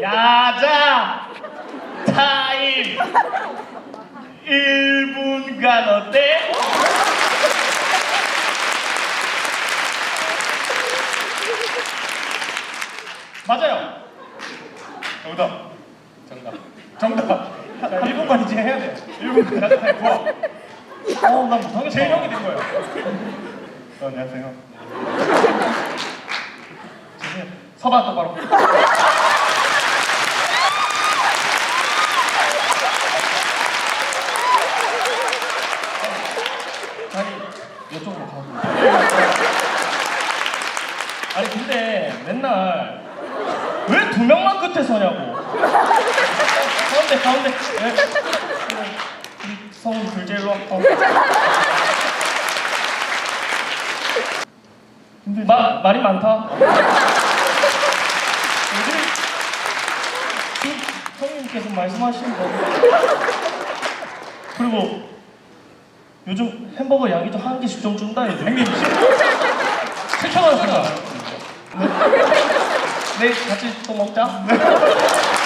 야자 타임. 1분간 어때? 맞아요. 정답. 정답. 정답. 자 1분간 이제 해야 돼. 1분간 야자 타임. 좋아 어나 못하겠다 제일 형이 된 거예요. 어, 안녕하세요. 서봐 똑바로 아니 이쪽으로 가고. 아니 근데 맨날 왜 두 명만 끝에 서냐고. 가운데 가운데. 예. 우리 성우 둘째로 어. 마, 말이 많다? 그 형님께서 말씀하시는 거. 그리고 요즘 햄버거 양이 좀 한 개씩 좀 준다 해도 형님 시켜놨잖아 네 같이 또 먹자. 네